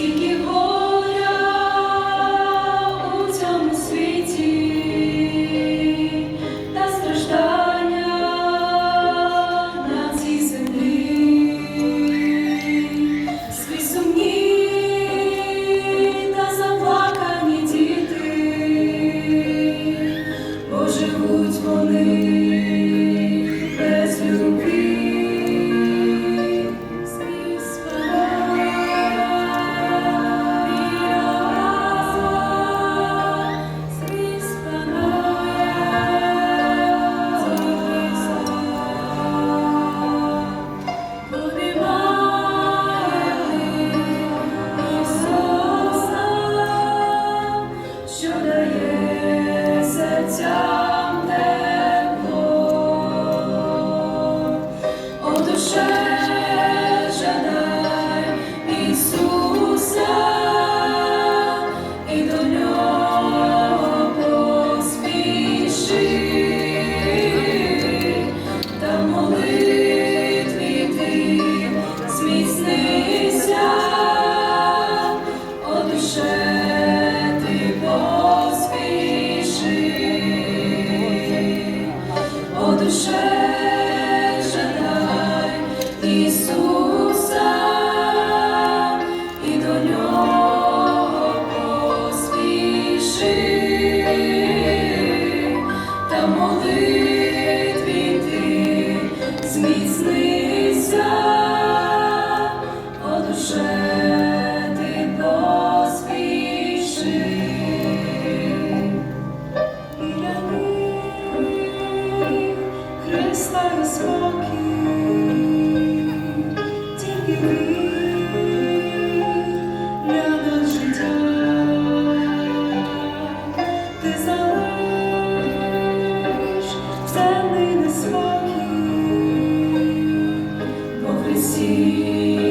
скільки горя ти залиш все нині спокій, бо в.